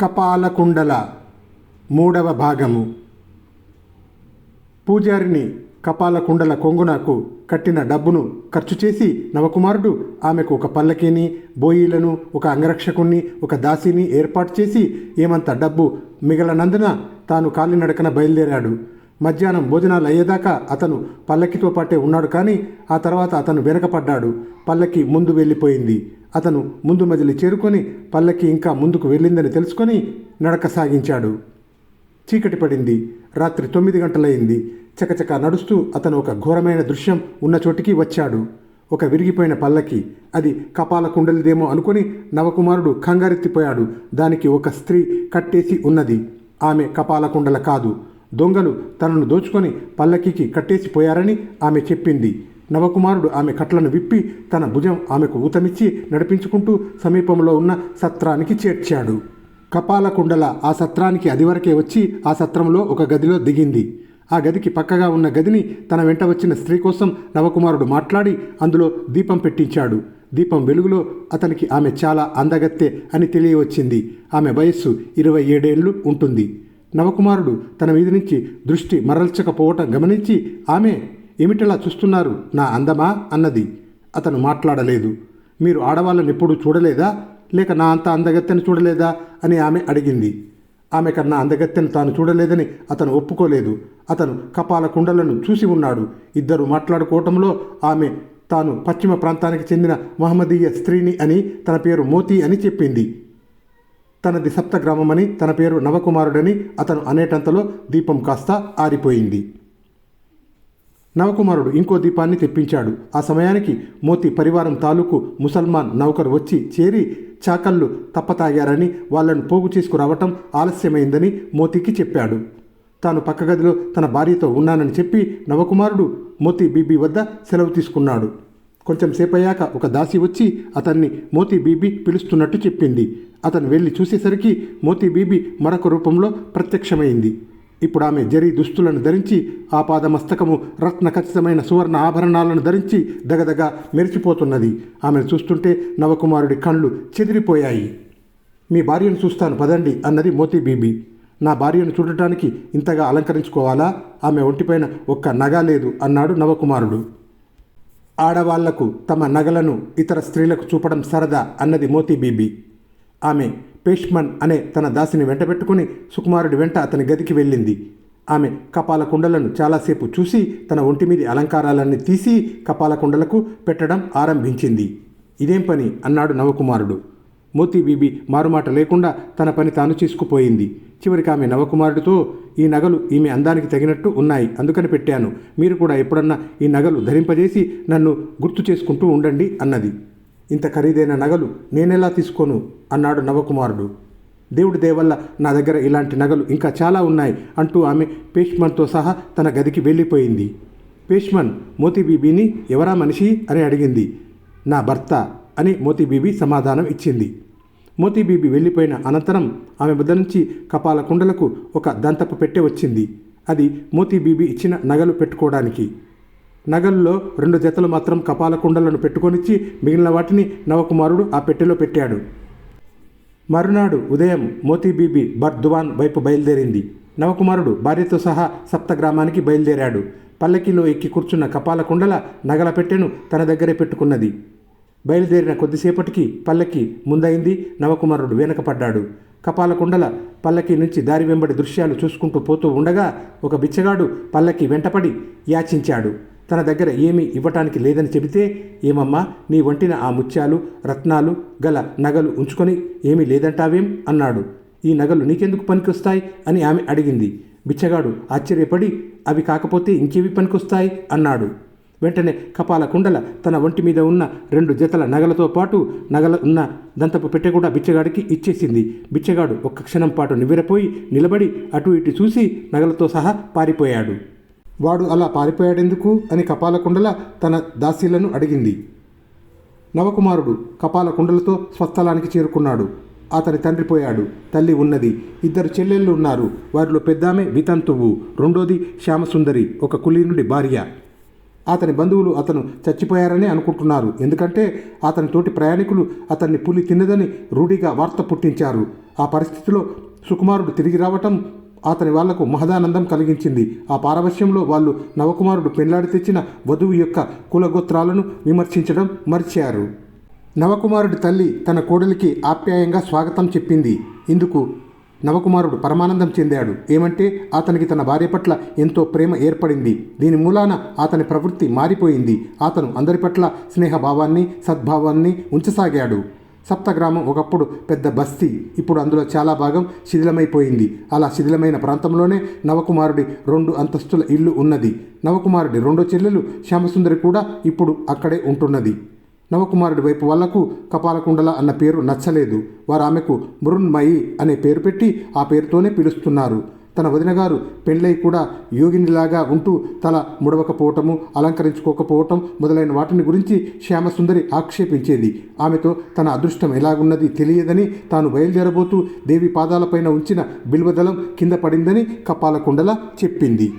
కపాలకుండల మూడవ భాగము. పూజారిని కపాలకుండల కొంగునకు కట్టిన డబ్బును ఖర్చు చేసి నవకుమారుడు ఆమెకు ఒక పల్లకీని బోయిలను ఒక అంగరక్షకుణ్ణి ఒక దాసిని ఏర్పాటు చేసి ఏమంత డబ్బు మిగలనందున తాను కాలినడకన బయలుదేరాడు. మధ్యాహ్నం భోజనాలు అయ్యేదాకా అతను పల్లకితో పాటే ఉన్నాడు కానీ ఆ తర్వాత అతను వెనకపడ్డాడు. పల్లకి ముందు వెళ్ళిపోయింది. అతను ముందు మజిలి చేరుకొని పల్లకి ఇంకా ముందుకు వెళ్ళిందని తెలుసుకొని నడక సాగించాడు. చీకటి పడింది. రాత్రి తొమ్మిది గంటలయింది చకచక నడుస్తూ అతను ఒక ఘోరమైన దృశ్యం ఉన్న చోటికి వచ్చాడు. ఒక విరిగిపోయిన పల్లకి. అది కపాల కుండలిదేమో అనుకుని నవకుమారుడు కంగారెత్తిపోయాడు. దానికి ఒక స్త్రీ కట్టేసి ఉన్నది. ఆమె కపాల కుండల కాదు. దొంగలు తనను దోచుకొని పల్లకికి కట్టేసి పోయారని ఆమె చెప్పింది. నవకుమారుడు ఆమె కట్లను విప్పి తన భుజం ఆమెకు ఊతమిచ్చి నడిపించుకుంటూ సమీపంలో ఉన్న సత్రానికి చేర్చాడు. కపాలకుండల ఆ సత్రానికి అదివరకే వచ్చి ఆ సత్రంలో ఒక గదిలో దిగింది. ఆ గదికి పక్కగా ఉన్న గదిని తన వెంట వచ్చిన స్త్రీ కోసం నవకుమారుడు మాట్లాడి అందులో దీపం పెట్టించాడు. దీపం వెలుగులో అతనికి ఆమె చాలా అందగత్తె అని తెలియవచ్చింది. ఆమె వయస్సు ఇరవై ఏడేళ్ళు ఉంటుంది. నవకుమారుడు తన మీద నుంచి దృష్టి మరల్చకపోవటం గమనించి ఆమె ఏమిటలా చూస్తున్నారు? నా అందమా? అన్నది. అతను మాట్లాడలేదు. మీరు ఆడవాళ్ళని ఎప్పుడూ చూడలేదా? లేక నా అంత అందగత్తెను చూడలేదా? అని ఆమె అడిగింది. ఆమె కన్నా అందగత్తెను తాను చూడలేదని అతను ఒప్పుకోలేదు. అతను కపాల కుండలను చూసి ఉన్నాడు. ఇద్దరు మాట్లాడుకోవటంలో ఆమె తాను పశ్చిమ ప్రాంతానికి చెందిన మహమ్మదీయ స్త్రీని అని తన పేరు మోతి అని చెప్పింది. తనది సప్తగ్రామమని తన పేరు నవకుమారుడని అతను అనేటంతలో దీపం కాస్త ఆరిపోయింది. నవకుమారుడు ఇంకో దీపాన్ని తెప్పించాడు. ఆ సమయానికి మోతి పరివారం తాలూకు ముసల్మాన్ నౌకరు వచ్చి చేరి చాకళ్ళు తప్పతాగారని వాళ్ళను పోగు చేసుకురావటం ఆలస్యమైందని మోతికి చెప్పాడు. తాను పక్క గదిలో తన భార్యతో ఉన్నానని చెప్పి నవకుమారుడు మోతి బీబీ వద్ద సెలవు తీసుకున్నాడు. కొంచెం సేపయ్యాక ఒక దాసి వచ్చి అతన్ని మోతి బీబీ పిలుస్తున్నట్టు చెప్పింది. అతను వెళ్ళి చూసేసరికి మోతి బీబీ మరొక రూపంలో ప్రత్యక్షమైంది. ఇప్పుడు ఆమె జరీ దుస్తులను ధరించి ఆ పాదమస్తకము రత్న ఖచ్చితమైన సువర్ణ ఆభరణాలను ధరించి దగదగ మెరిచిపోతున్నది ఆమెను చూస్తుంటే నవకుమారుడి కళ్ళు చెదిరిపోయాయి. మీ భార్యను చూస్తాను పదండి అన్నది మోతీ బీబీ నా భార్యను చూడటానికి ఇంతగా అలంకరించుకోవాలా? ఆమె ఒంటిపైన ఒక్క నగ లేదు అన్నాడు నవకుమారుడు. ఆడవాళ్ళకు తమ నగలను ఇతర స్త్రీలకు చూపడం సరదా అన్నది మోతీ బీబీ ఆమె పేష్మన్ అనే తన దాసిని వెంటబెట్టుకుని సుకుమారుడి వెంట అతని గదికి వెళ్ళింది. ఆమె కపాల కుండలను చాలాసేపు చూసి తన ఒంటి మీది అలంకారాలన్నీ తీసి కపాల కుండలకు పెట్టడం ఆరంభించింది. ఇదేం పని? అన్నాడు నవకుమారుడు. మోతీ బీబీ మారుమాట లేకుండా తన పని తాను చేసుకుపోయింది. చివరికి ఆమె నవకుమారుడితో ఈ నగలు ఈమె అందానికి తగినట్టు ఉన్నాయి అందుకని పెట్టాను. మీరు కూడా ఎప్పుడన్నా ఈ నగలు ధరింపజేసి నన్ను గుర్తు చేసుకుంటూ ఉండండి అన్నది. ఇంత ఖరీదైన నగలు నేనెలా తీసుకోను? అన్నాడు నవకుమారుడు. దేవుడి దేవల్ల నా దగ్గర ఇలాంటి నగలు ఇంకా చాలా ఉన్నాయి అంటూ ఆమె పేష్మన్తో సహా తన గదికి వెళ్ళిపోయింది. పేష్మన్ మోతీబీబీని ఎవరా మనిషి? అని అడిగింది. నా భర్త అని మోతీబీబీ సమాధానం ఇచ్చింది. మోతీబీబీ వెళ్ళిపోయిన అనంతరం ఆమె వద్ద నుంచి కపాల కుండలకు ఒక దంతపు పెట్టె వచ్చింది. అది మోతీబీబీ ఇచ్చిన నగలు పెట్టుకోవడానికి. నగల్లో రెండు జతలు మాత్రం కపాల కుండలను పెట్టుకొనిచ్చి మిగిలిన వాటిని నవకుమారుడు ఆ పెట్టెలో పెట్టాడు. మరునాడు ఉదయం మోతీబీబీ బర్దువాన్ వైపు బయలుదేరింది. నవకుమారుడు భార్యతో సహా సప్తగ్రామానికి బయలుదేరాడు. పల్లకిలో ఎక్కి కూర్చున్న కపాల కుండల నగల పెట్టెను తన దగ్గరే పెట్టుకున్నది. బయలుదేరిన కొద్దిసేపటికి పల్లకి ముందైంది. నవకుమారుడు వెనకపడ్డాడు. కపాల కుండల పల్లకి నుంచి దారి వెంబడి దృశ్యాలు చూసుకుంటూ పోతూ ఉండగా ఒక బిచ్చగాడు పల్లకి వెంటపడి యాచించాడు. తన దగ్గర ఏమీ ఇవ్వటానికి లేదని చెబితే ఏమమ్మా నీ వంటిన ఆ ముత్యాలు రత్నాలు గల నగలు ఉంచుకొని ఏమీ లేదంటావేం? అన్నాడు. ఈ నగలు నీకెందుకు పనికొస్తాయి? అని ఆమె అడిగింది. బిచ్చగాడు ఆశ్చర్యపడి అవి కాకపోతే ఇంకేవి పనికొస్తాయి? అన్నాడు. వెంటనే కపాల కుండల తన ఒంటి మీద ఉన్న రెండు జతల నగలతో పాటు నగల ఉన్న దంతపు పెట్టె కూడా బిచ్చగాడికి ఇచ్చేసింది. బిచ్చగాడు ఒక్క క్షణం పాటు నివ్వెరపోయి నిలబడి అటు ఇటు చూసి నగలతో సహా పారిపోయాడు. వాడు అలా పారిపోయాడెందుకు అని కపాలకుండల తన దాసీలను అడిగింది. నవకుమారుడు కపాలకుండలతో స్వస్థలానికి చేరుకున్నాడు. అతని తండ్రి పోయాడు. తల్లి ఉన్నది. ఇద్దరు చెల్లెళ్ళు ఉన్నారు. వారిలో పెద్దామె వితంతువు. రెండోది శ్యామసుందరి ఒక కులీనుడి భార్య. అతని బంధువులు అతను చచ్చిపోయారని అనుకుంటున్నారు. ఎందుకంటే అతని తోటి ప్రయాణికులు అతన్ని పులి తిన్నదని రూఢిగా వార్త పుట్టించారు. ఆ పరిస్థితిలో సుకుమారుడు తిరిగి రావటం అతని వాళ్ళకు మహదానందం కలిగించింది. ఆ పారవశ్యంలో వాళ్ళు నవకుమారుడు పెళ్ళాడి తెచ్చిన వధువు యొక్క కులగోత్రాలను విమర్శించడం మర్చారు. నవకుమారుడి తల్లి తన కోడలికి ఆప్యాయంగా స్వాగతం చెప్పింది. ఇందుకు నవకుమారుడు పరమానందం చెందాడు. ఏమంటే అతనికి తన భార్య పట్ల ఎంతో ప్రేమ ఏర్పడింది. దీని మూలాన అతని ప్రవృత్తి మారిపోయింది. అతను అందరి పట్ల స్నేహభావాన్ని సద్భావాన్ని ఉంచసాగాడు. సప్తగ్రామం ఒకప్పుడు పెద్ద బస్తీ ఇప్పుడు అందులో చాలా భాగం శిథిలమైపోయింది. అలా శిథిలమైన ప్రాంతంలోనే నవకుమారుడి రెండు అంతస్తుల ఇల్లు ఉన్నది. నవకుమారుడి రెండో చెల్లెలు శ్యామసుందరి కూడా ఇప్పుడు అక్కడే ఉంటున్నది. నవకుమారుడి వైపు వాళ్ళకు కపాలకుండల అన్న పేరు నచ్చలేదు. వారు ఆమెకు మృన్మయి అనే పేరు పెట్టి ఆ పేరుతోనే పిలుస్తున్నారు. తన వదిన గారు పెళ్ళై కూడా యోగినిలాగా ఉంటూ తల ముడవకపోవటము అలంకరించుకోకపోవటం మొదలైన వాటిని గురించి శ్యామసుందరి ఆక్షేపించేది. ఆమెతో తన అదృష్టం ఎలాగున్నది తెలియదని తాను బయలుదేరబోతూ దేవి పాదాలపైన ఉంచిన బిల్వదళం కింద పడిందని కపాలకుండల చెప్పింది.